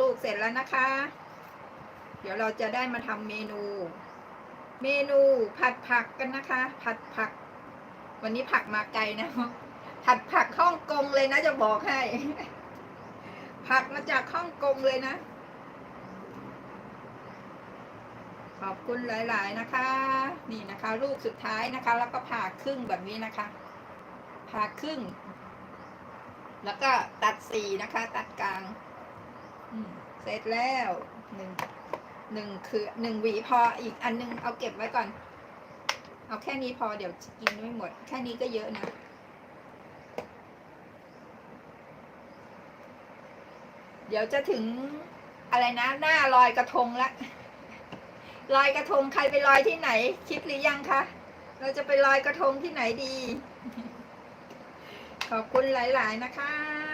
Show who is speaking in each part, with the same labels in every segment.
Speaker 1: ลูกเสร็จแล้วนะคะ เดี๋ยวเราจะได้มาทำเมนู เมนูผัดผักกันนะคะ ผัดผัก วันนี้ผักมาไกลนะ ผัดผักฮ่องกงเลยนะจะบอกให้ ผักมาจากฮ่องกงเลยนะ ขอบคุณหลาย ๆ นะคะ นี่นะคะ ลูกสุดท้ายนะคะ แล้วก็ผ่าครึ่งแบบนี้นะคะ ผ่าครึ่งแล้วก็ตัดสีนะคะ ตัดกลาง เสร็จแล้วหนึ่งหนึ่งคือหนึ่งหวีพออีกอันหนึงเอาเก็บไว้ก่อน เอาแค่นี้พอเดี๋ยวกินไม่หมด แค่นี้ก็เยอะนะเดี๋ยวจะถึงอะไรนะ หน้าลอยกระทงละลอยกระทงใครไปลอยที่ไหน คิดหรือยังคะเราจะไปลอยกระทงที่ไหนดี ขอบคุณหลาย ๆ นะคะ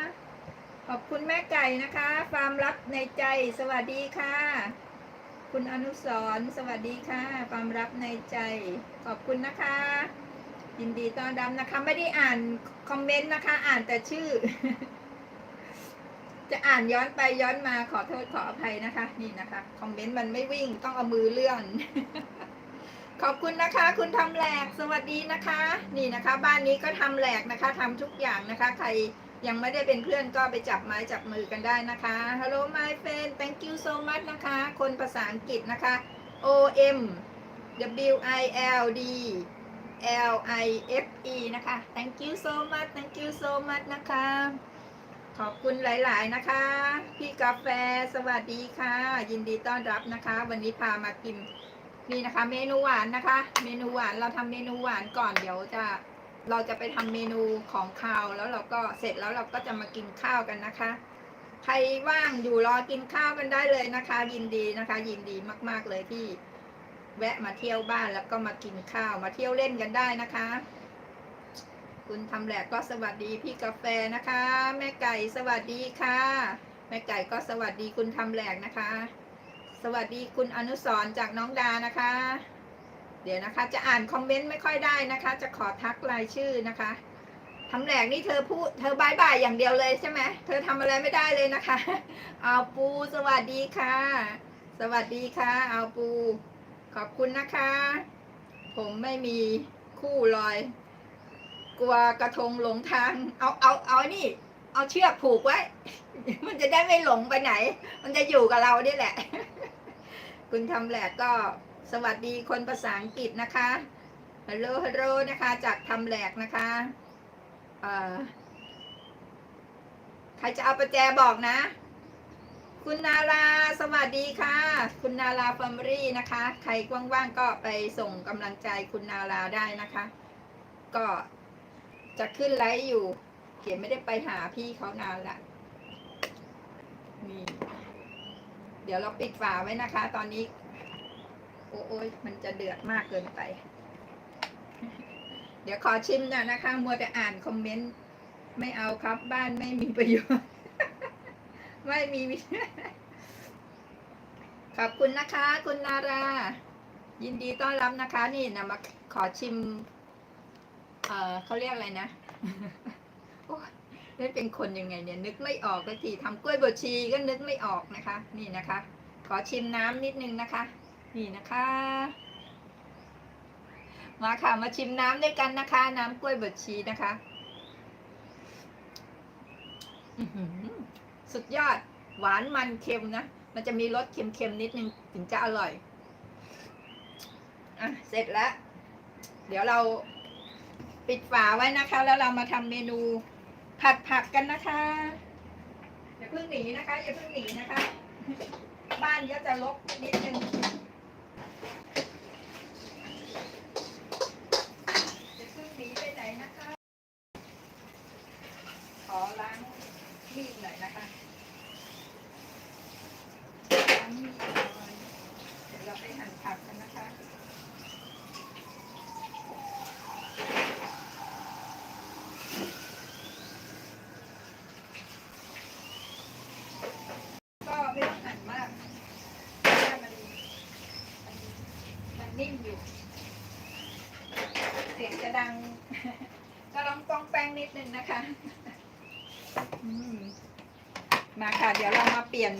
Speaker 1: ขอบคุณแม่ไก่นะคะฟาร์มรักในใจ สวัสดีค่ะ คุณอนุสรสวัสดีค่ะฟาร์มรักในใจ ขอบคุณนะคะ ยินดีต้อนรับนะคะ ไม่ได้อ่านคอมเมนต์นะคะ อ่านแต่ชื่อ จะอ่านย้อนไปย้อนมาขอโทษขออภัยนะคะ นี่นะคะคอมเมนต์มันไม่วิ่งต้องเอามือเลื่อน ขอบคุณนะคะ คุณทำแหลกสวัสดีนะคะ นี่นะคะ บ้านนี้ก็ทำแหลกนะคะทำทุกอย่างนะคะ ใคร ยังไม่ได้เป็นเพื่อนก็ไปจับไม้จับมือกันได้นะคะ Hello my friend thank you so much นะคะ คนภาษาอังกฤษนะคะ O M W I L D L I F E นะคะ thank you so much thank you so much นะคะ ขอบคุณหลาย ๆ นะคะ พี่กาแฟสวัสดีค่ะ ยินดีต้อนรับนะคะ วันนี้พามากินนี่นะคะ เมนูหวานนะคะ เมนูหวานเราทำเมนูหวานก่อนเดี๋ยวจะ เราจะไปทำเมนูของคาวแล้วเราก็เสร็จแล้วเราก็จะมากินข้าวกันนะคะ ใครว่างอยู่รอกินข้าวกันได้เลยนะคะ ยินดีนะคะ ยินดีมาก ๆเลยที่ แวะมาเที่ยวบ้านแล้วก็มากินข้าวมาเที่ยวเล่นกันได้นะคะ คุณทำแหลกก็สวัสดีพี่กาแฟนะคะ แม่ไก่สวัสดีค่ะ แม่ไก่ก็สวัสดีคุณทำแหลกนะคะ สวัสดีคุณอนุสรจากน้องดานะคะ เดี๋ยวนะคะ จะอ่านคอมเมนต์ไม่ค่อยได้นะคะ จะขอทักรายชื่อนะคะทำแหลกนี่เธอพูดเธอบายบายอย่างเดียวเลยใช่ไหมเธอทำอะไรไม่ได้เลยนะคะ เอาปูสวัสดีค่ะ สวัสดีค่ะ เอาปู ขอบคุณนะคะ ผมไม่มีคู่ลอย กลัวกระทงหลงทาง เอาเอาเอานี่ เอาเชือกผูกไว้ มันจะได้ไม่หลงไปไหน มันจะอยู่กับเรานี่แหละ คุณทำแหลกก็ สวัสดีคนภาษาอังกฤษนะคะ ฮัลโหล ฮัลโหล นะคะ จากทำแหลกนะคะใครจะเอาประแจบอกนะ คุณนาราสวัสดีค่ะ คุณนาราฟาร์มรี่นะคะ ใครว่างๆก็ไปส่งกำลังใจคุณนาราได้นะคะ ก็จะขึ้นไลฟ์อยู่ เขียนไม่ได้ไปหาพี่เขานานละนี่ เดี๋ยวเราปิดฝาไว้นะคะ ตอนนี้ โอ้โอยมันจะเดือดมากเกินไป เดี๋ยวขอชิมหน่อยนะคะ มัวแต่อ่านคอมเมนต์ ไม่เอาครับบ้านไม่มีประโยชน์ ไม่มีขอบคุณนะคะ คุณนารา ยินดีต้อนรับนะคะ นี่นะมาขอชิม เออเขาเรียกอะไรนะโอ้ยได้เป็นคนยังไงเนี่ย นึกไม่ออกก็ทีทำกล้วยบวชชีก็นึกไม่ออกนะคะ นี่นะคะ ขอชิมน้ำนิดนึงนะคะ นี่นะคะ มาค่ะ มาชิมน้ำด้วยกันนะคะ น้ำกล้วยบวชชีนะคะสุดยอด หวานมันเค็มนะ มันจะมีรสเค็มๆนิดนึงถึงจะอร่อย อะ เสร็จแล้ว เดี๋ยวเราปิดฝาไว้นะคะ แล้วเรามาทำเมนูผัดผักกันนะคะอย่าเพิ่งหนีนะคะอย่าเพิ่งหนีนะคะ บ้านก็จะรกนิดนึงอย่าเพิ่งหนีไปไหนนะคะ ขอล้าง มีดหน่อยนะคะล้างมีดหน่อยเดี๋ยวเราไปหั่นผักกันนะคะก็ไม่ต้องหั่นมากเพราะว่ามันมันนิ่มอยู่ เสียงจะดัง ก็ลองป้องแป้งนิดนึงนะคะ มาค่ะ เดี๋ยวเรามาเปลี่ยน